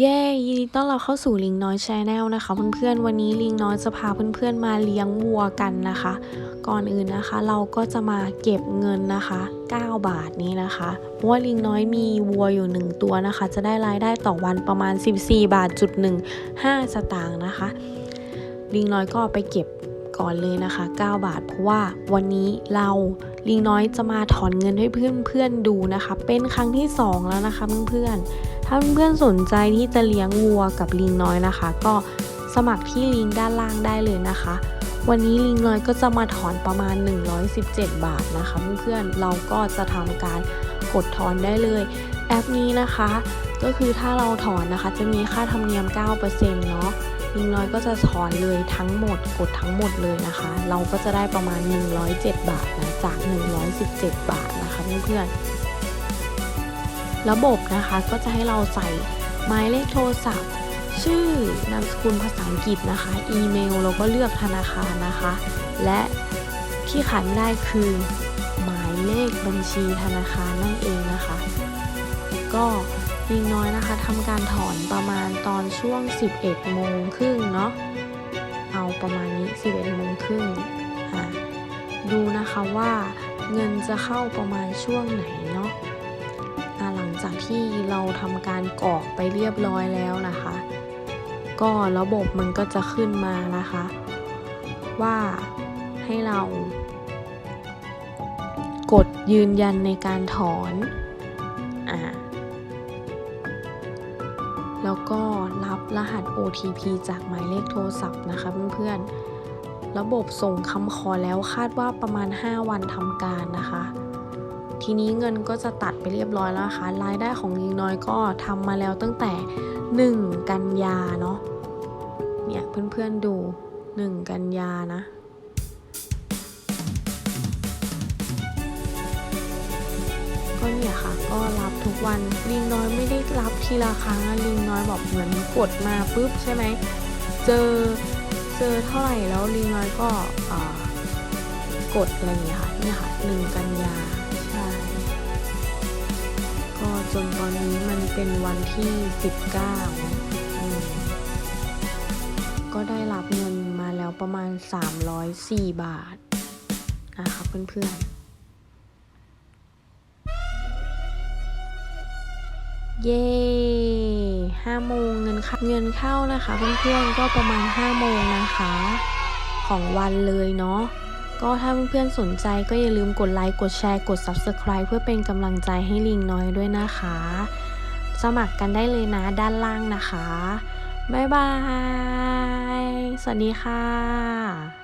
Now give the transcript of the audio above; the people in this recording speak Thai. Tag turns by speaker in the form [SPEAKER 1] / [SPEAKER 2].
[SPEAKER 1] เย้ยินดีต้อนรับเข้าสู่ลิงน้อยชาแนลนะคะเพื่อนๆวันนี้ลิงน้อยจะพาเพื่อนๆมาเลี้ยงวัวกันนะคะ ก่อนอื่นนะคะ เราก็จะมาเก็บเงินนะคะ 9 บาทนี้นะคะเพราะว่าลิงน้อยมีวัวอยู่ 1 ตัวนะคะ จะได้รายได้ต่อวันประมาณ 14 บาทจุด15สตางค์นะคะ ลิงน้อยก็ไปเก็บก่อนเลยนะคะ 9 บาท เพราะว่าวันนี้เราลิงน้อยจะมาถอนเงินให้เพื่อนๆดูนะคะ เป็นครั้งที่ 2 แล้วนะคะเพื่อนๆ ถ้าเพื่อนสนใจที่จะเลี้ยงวัวกับลิงน้อยนะคะ ก็สมัครที่ลิงก์ด้านล่างได้เลยนะคะ วันนี้ลิงน้อยก็จะมาถอนประมาณ 117 บาทนะคะเพื่อนๆเราก็จะทำการกดถอนได้เลย แอปนี้นะคะ ก็คือถ้าเราถอนนะคะ จะมีค่าธรรมเนียม 9%เนาะลิงน้อยก็จะถอนเลยทั้งหมดกดทั้งหมดเลยนะคะ เราก็จะได้ประมาณ 107 บาทนะจาก 117 บาทนะคะเพื่อนๆ ระบบนะคะก็จะให้เราใส่หมายเลขโทรศัพท์ ชื่อนามสกุลภาษาอังกฤษนะคะ อีเมลเราก็เลือกธนาคารนะคะ และที่ขาดไม่ได้คือ หมายเลขบัญชีธนาคารนั่นเองนะคะ ก็ลิงน้อยนะคะทำการถอนประมาณตอนช่วง 11โมงครึ่งเนาะเอาประมาณนี้ 11โมงครึ่งดูนะคะว่าเงินจะเข้าประมาณช่วงไหนเนาะ ที่เราทำการกรอกไปเรียบร้อยแล้วนะคะ ก็ระบบมันก็จะขึ้นมานะคะ ว่าให้เรา กดยืนยันในการถอนอ่าแล้วก็รับรหัส OTP จากหมายเลขโทรศัพท์นะคะเพื่อนๆ ระบบส่งคำขอแล้วคาดว่าประมาณ 5 วันทำการนะคะ ทีนี้เงินก็จะตัดไปเรียบร้อยแล้วนะคะรายได้ของยิงน้อยก็ทำมาแล้วตั้งแต่ 1 กันยาเนาะเนี่ยเพื่อนๆดู 1 กันยานะก็เนี่ยค่ะ ก็รับทุกวันลิงน้อยไม่ได้รับทีละครั้งลิงน้อยแบบเหมือนกดมาปุ๊บใช่ไหมเจอเจอเท่าไหร่แล้วลิงน้อยก็อ่ากดอะไรอย่างเงี้ยค่ะเนี่ยค่ะหนึ่งกันยา ก็จนตอนนี้มันเป็นวันที่ 19 ก็ได้รับเงินมาแล้วประมาณ 304 บาท นะคะเพื่อนๆ เย้ห้าโมงเงินเข้าเงินเข้านะคะ เพื่อนๆ ก็ประมาณ5โมงนะคะ ของวันเลยเนาะ ก็ถ้าเพื่อนๆสนใจก็อย่าลืมกดไลค์กดแชร์กด Subscribe เพื่อเป็นกำลังใจให้ลิงน้อยด้วยนะคะ สมัครกันได้เลยนะด้านล่างนะคะ บ๊ายบาย สวัสดีค่ะ